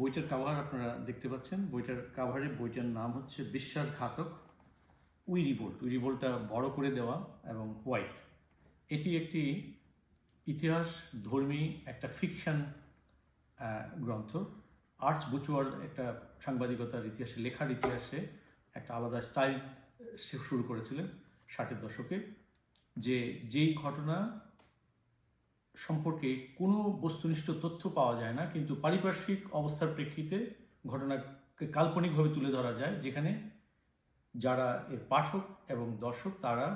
বইটার কাভার আপনারা দেখতে পাচ্ছেন। বইটার কাভারে বইটার নাম হচ্ছে বিশ্বাসঘাতক উই রিবোল্ট উই রিবোল্টটা বড় করে দেওয়া এবং হোয়াইট এটি একটি ইতিহাস ধর্মী একটা ফিকশন গ্রন্থ। আর্টস বুচুয়াল একটা সাংবাদিকতার ইতিহাসে, লেখার ইতিহাসে একটা আলাদা স্টাইল শুরু করেছিলেন ষাটের দশকে। যে, যেই ঘটনা সম্পর্কে কোনো বস্তুনিষ্ঠ তথ্য পাওয়া যায় না, কিন্তু পারিপার্শ্বিক অবস্থার প্রেক্ষিতে ঘটনাকে কাল্পনিকভাবে তুলে ধরা যায়, যেখানে যারা এর পাঠক এবং দর্শক, তারা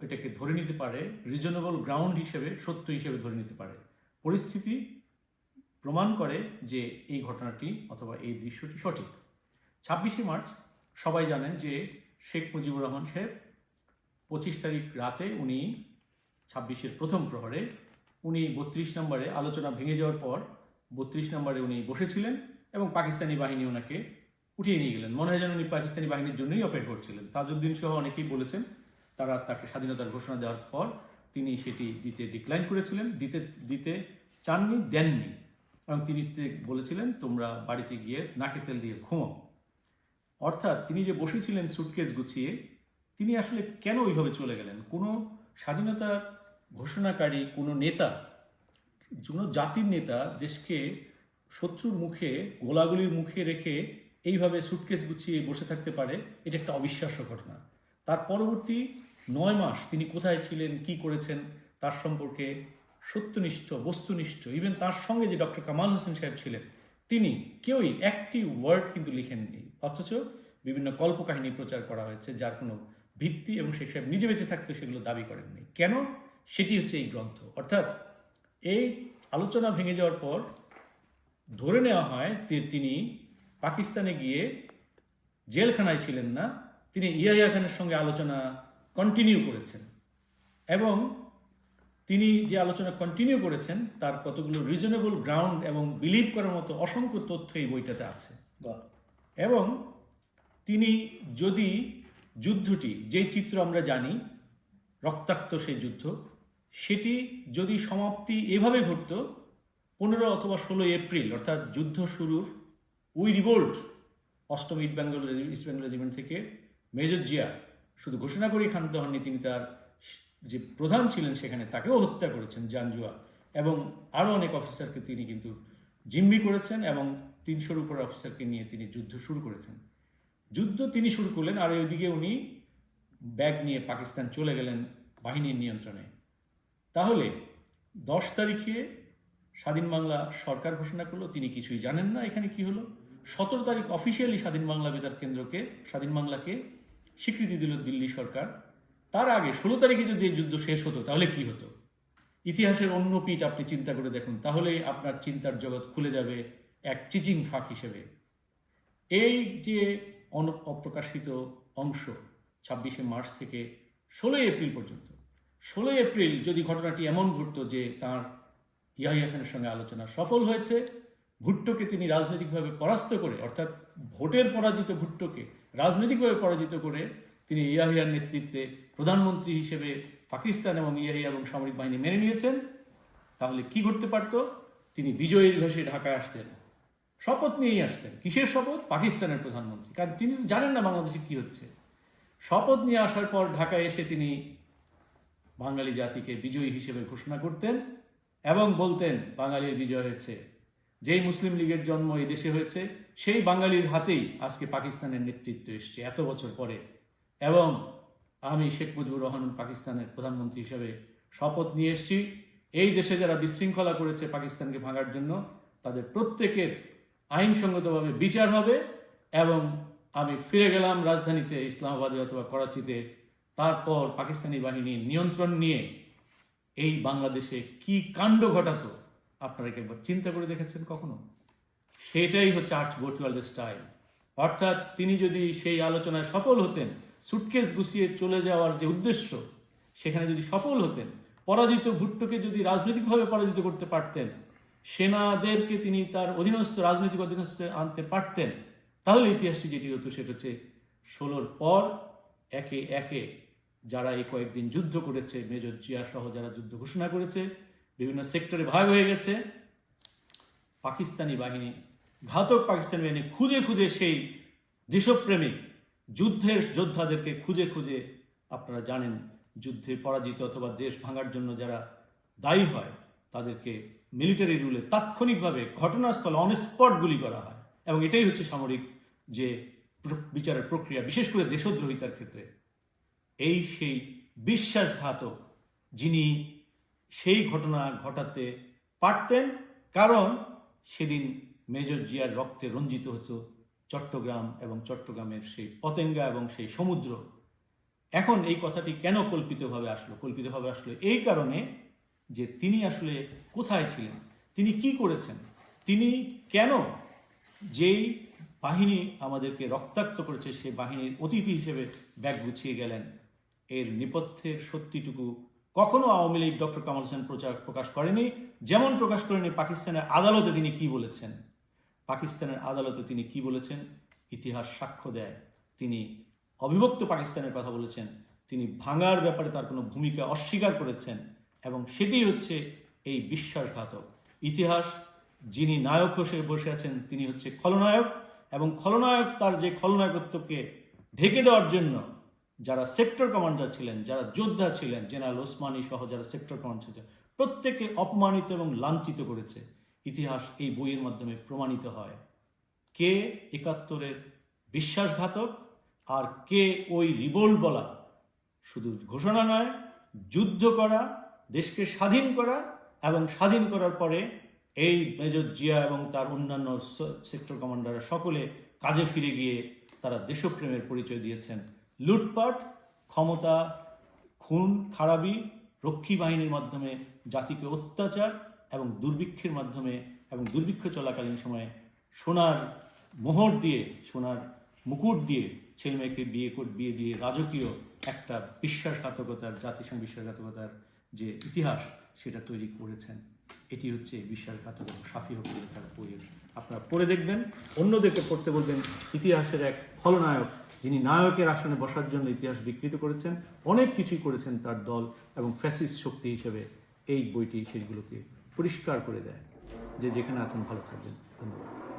এটাকে ধরে নিতে পারে রিজনেবল গ্রাউন্ড হিসেবে, সত্য হিসেবে ধরে নিতে পারে। পরিস্থিতি প্রমাণ করে যে এই ঘটনাটি অথবা এই দৃশ্যটি সঠিক। ছাব্বিশে মার্চ, সবাই জানেন যে শেখ মুজিবুর রহমান সাহেব পঁচিশ তারিখ রাতে উনি ছাব্বিশের প্রথম প্রহরে উনি বত্রিশ নম্বরে আলোচনা ভেঙে যাওয়ার পর বত্রিশ নম্বরে উনি বসেছিলেন এবং পাকিস্তানি বাহিনী ওনাকে উঠিয়ে নিয়ে গেলেন। মনে হয় যেন উনি পাকিস্তানি বাহিনীর জন্যই অপেক্ষা করছিলেন। তাজউদ্দিন সহ অনেকেই বলেছেন, তারা তাকে স্বাধীনতার ঘোষণা দেওয়ার পর তিনি সেটি দিতে ডিক্লাইন করেছিলেন, দিতে দিতে চাননি, দেননি। এবং তিনি বলেছিলেন, তোমরা বাড়িতে গিয়ে নাকে তেল দিয়ে ঘুমাও। অর্থাৎ তিনি যে বসেছিলেন সুটকেস গুছিয়ে, তিনি আসলে কেন ওইভাবে চলে গেলেন? কোনো স্বাধীনতা ঘোষণাকারী কোনো নেতা, কোনো জাতির নেতা দেশকে শত্রুর মুখে, গোলাগুলির মুখে রেখে এইভাবে সুটকেস গুছিয়ে বসে থাকতে পারে, এটা একটা অবিশ্বাস্য ঘটনা। তার পরবর্তী নয় মাস তিনি কোথায় ছিলেন, কি করেছেন, তার সম্পর্কে সত্যনিষ্ঠ, বস্তুনিষ্ঠ ইভেন তার সঙ্গে যে ডক্টর কামাল হোসেন সাহেব ছিলেন, তিনি কেউই একটি ওয়ার্ড কিন্তু লিখেননি। অথচ বিভিন্ন কল্পকাহিনী প্রচার করা হয়েছে, যার কোনো ভিত্তি এবং শেখ সাহেব নিজে বেঁচে থাকতে সেগুলো দাবি করেননি। কেন? সেটি হচ্ছে এই গ্রন্থ। অর্থাৎ এই আলোচনা ভেঙে যাওয়ার পর ধরে নেওয়া হয় যে তিনি পাকিস্তানে গিয়ে জেলখানায় ছিলেন না তিনি ইয়াহিয়া খানের সঙ্গে আলোচনা কন্টিনিউ করেছেন এবং তিনি যে আলোচনা কন্টিনিউ করেছেন তার কতগুলো রিজনেবল গ্রাউন্ড এবং বিলিভ করার মতো অসংখ্য তথ্য এই বইটাতে আছে। এবং তিনি যদি যুদ্ধটি যেই চিত্র আমরা জানি রক্তাক্ত সেই যুদ্ধ সেটি যদি সমাপ্তি এভাবে ঘটতো, পনেরো অথবা ষোলো এপ্রিল, অর্থাৎ যুদ্ধ শুরুর, উই রিভোল্ট অষ্টম East Bengal East Bengal regiment থেকে মেজর জিয়া শুধু ঘোষণা করেই ক্ষান্ত হননি তিনি, তার যে প্রধান ছিলেন সেখানে তাকেও হত্যা করেছেন জানজুয়া এবং আরও অনেক অফিসারকে তিনি কিন্তু জিম্মি করেছেন এবং তিনশোর উপর অফিসারকে নিয়ে তিনি যুদ্ধ শুরু করেছেন। যুদ্ধ তিনি শুরু করলেন আর ওইদিকে উনি ব্যাগ নিয়ে পাকিস্তান চলে গেলেন বাহিনীর নিয়ন্ত্রণে। তাহলে দশ তারিখে স্বাধীন বাংলা সরকার ঘোষণা করল, তিনি কিছুই জানেন না। এখানে কি হলো? সতেরো তারিখ অফিসিয়ালি স্বাধীন বাংলা বেতার কেন্দ্রকে, স্বাধীন বাংলাকে স্বীকৃতি দিল দিল্লি সরকার। তার আগে ষোলো তারিখে যদি এই যুদ্ধ শেষ হতো, তাহলে কি হতো? ইতিহাসের অন্য পিঠ আপনি চিন্তা করে দেখুন, তাহলে আপনার চিন্তার জগৎ খুলে যাবে এক চিচিং ফাঁক হিসেবে। এই যে অপ্রকাশিত অংশ ছাব্বিশে মার্চ থেকে ষোলোই এপ্রিল পর্যন্ত ষোলোই এপ্রিল যদি ঘটনাটি এমন ঘটত যে তার ইয়াহিয়া খানের সঙ্গে আলোচনা সফল হয়েছে, ভুট্টোকে তিনি রাজনৈতিকভাবে পরাস্ত করে, অর্থাৎ ভোটের পরাজিত ভুট্টোকে রাজনৈতিকভাবে পরাজিত করে তিনি ইয়াহিয়ার নেতৃত্বে প্রধানমন্ত্রী হিসেবে পাকিস্তান এবং ইয়াহিয়া এবং সামরিক বাহিনী মেনে নিয়েছেন, তাহলে কি ঘটতে পারত? তিনি বিজয়ীর ভেসে ঢাকায় আসতেন, শপথ নিয়েই আসতেন। কিসের শপথ? পাকিস্তানের প্রধানমন্ত্রী। কারণ তিনি তো জানেন না বাংলাদেশে কি হচ্ছে। শপথ নিয়ে আসার পর ঢাকায় এসে তিনি বাঙালি জাতিকে বিজয়ী হিসেবে ঘোষণা করতেন এবং বলতেন, বাঙালির বিজয় হয়েছে। যেই মুসলিম লীগের জন্ম এই দেশে হয়েছে, সেই বাঙালির হাতেই আজকে পাকিস্তানের নেতৃত্ব এসছে এত বছর পরে। এবং আমি শেখ মুজিবুর রহমান পাকিস্তানের প্রধানমন্ত্রী হিসেবে শপথ নিয়ে এসেছি, এই দেশে যারা বিশৃঙ্খলা করেছে পাকিস্তানকে ভাঙার জন্য, তাদের প্রত্যেকের আইনসঙ্গতভাবে বিচার হবে এবং আমি ফিরে গেলাম রাজধানীতে, ইসলামাবাদে অথবা করাচিতে তারপর পাকিস্তানি বাহিনীর নিয়ন্ত্রণ নিয়ে এই বাংলাদেশে কি কাণ্ড ঘটাতো, আপনারা কি একবার চিন্তা করে দেখেছেন কখনো? সেটাই হচ্ছে আর্চ ভার্চুয়াল স্টাইল। অর্থাৎ তিনি যদি সেই আলোচনায় সফল হতেন, সুটকেস গুছিয়ে চলে যাওয়ার যে উদ্দেশ্য, সেখানে যদি সফল হতেন, পরাজিত ভুট্টোকে যদি রাজনৈতিকভাবে পরাজিত করতে পারতেন, সেনাদেরকে তিনি তার অধীনস্থ, রাজনৈতিক অধীনস্থ আনতে পারতেন, তাহলে ইতিহাসটি যেটি হতো সেটা হচ্ছে ষোলোর পর একে একে যারা এই কয়েকদিন যুদ্ধ করেছে, মেজর জিয়া সহ যারা যুদ্ধ ঘোষণা করেছে, বিভিন্ন সেক্টরে ভাগ হয়ে গেছে, পাকিস্তানি বাহিনী, ঘাতক পাকিস্তানি বাহিনী খুঁজে খুঁজে সেই দেশপ্রেমিক যুদ্ধের যোদ্ধাদেরকে খুঁজে খুঁজে আপনারা জানেন, যুদ্ধে পরাজিত অথবা দেশ ভাঙার জন্য যারা দায়ী হয়, তাদেরকে মিলিটারি রুলে তাৎক্ষণিকভাবে ঘটনাস্থলে অন স্পট গুলি করা হয়। এবং এটাই হচ্ছে সামরিক যে বিচারের প্রক্রিয়া, বিশেষ করে দেশদ্রোহিতার ক্ষেত্রে, এই সেই বিশ্বাসঘাতক যিনি সেই ঘটনা ঘটাতে পারতেন, কারণ সেদিন মেজর জিয়ার রক্তে রঞ্জিত হতো চট্টগ্রাম এবং চট্টগ্রামের সেই পতেঙ্গা এবং সেই সমুদ্র। এখন এই কথাটি কেন কল্পিতভাবে আসলো? কল্পিতভাবে আসলো এই কারণে যে তিনি আসলে কোথায় ছিলেন? তিনি কি করেছেন? তিনি কেন যেই বাহিনী আমাদেরকে রক্তাক্ত করেছে, সে বাহিনীর অতিথি হিসেবে ব্যাগ গুছিয়ে গেলেন। এর নেপথ্যের সত্যিটুকু কখনো আওয়ামী লীগ ডক্টর কামাল হোসেন প্রচার প্রকাশ করেনি, যেমন প্রকাশ করেনি পাকিস্তানের আদালতে তিনি কি বলেছেন। পাকিস্তানের আদালতে তিনি কি বলেছেন? ইতিহাস সাক্ষ্য দেয়, তিনি অবিভক্ত পাকিস্তানের কথা বলেছেন, তিনি ভাঙার ব্যাপারে তার কোনো ভূমিকা অস্বীকার করেছেন এবং সেটি হচ্ছে এই বিশ্বাসঘাতক। ইতিহাস, যিনি নায়ক হিসেবে বসে আছেন, তিনি হচ্ছে খলনায়ক। এবং খলনায়ক তার যে খলনায়কত্বকে ঢেকে দেওয়ার জন্য যারা সেক্টর কমান্ডার ছিলেন, যারা যোদ্ধা ছিলেন জেনারেল ওসমানী সহ যারা সেক্টর কমান্ডার ছিলেন, প্রত্যেককে অপমানিত এবং লাঞ্ছিত করেছে। ইতিহাস এই বইয়ের মাধ্যমে প্রমাণিত হয়। কে একাত্তরের বিশ্বাসঘাতক আর কে ওই রিবোল্ট বলা? শুধু ঘোষণা নয়, যুদ্ধ করা, দেশকে স্বাধীন করা এবং স্বাধীন করার পরে এই মেজর জিয়া এবং তার অন্যান্য সেক্টর কমান্ডাররা সকলে কাজে ফিরে গিয়ে তারা দেশপ্রেমের পরিচয় দিয়েছেন। লুটপাট, ক্ষমতা, খুন, খারাপি, রক্ষী বাহিনীর মাধ্যমে জাতিকে অত্যাচার এবং দুর্ভিক্ষের মাধ্যমে এবং দুর্ভিক্ষ চলাকালীন সময়ে সোনার মোহর দিয়ে, সোনার মুকুট দিয়ে ছেলে মেয়েকে বিয়ে বিয়ে দিয়ে রাজকীয় একটা বিশ্বাসঘাতকতার, জাতিসংঘ বিশ্বাসঘাতকতার যে ইতিহাস সেটা তৈরি করেছেন। এটি হচ্ছে বিশ্বাসঘাতক এবং সাফি হক লেখার বইয়ের আপনারা পড়ে দেখবেন, অন্যদেরকে পড়তে বলবেন, ইতিহাসের এক খলনায়ক যিনি নায়কের আসনে বসার জন্য ইতিহাস বিকৃত করেছেন, অনেক কিছুই করেছেন তার দল এবং ফ্যাসিস্ট শক্তি হিসেবে এই বইটি সেগুলোকে পরিষ্কার করে দেয়। যে যেখানে আছেন, ভালো থাকবেন। ধন্যবাদ।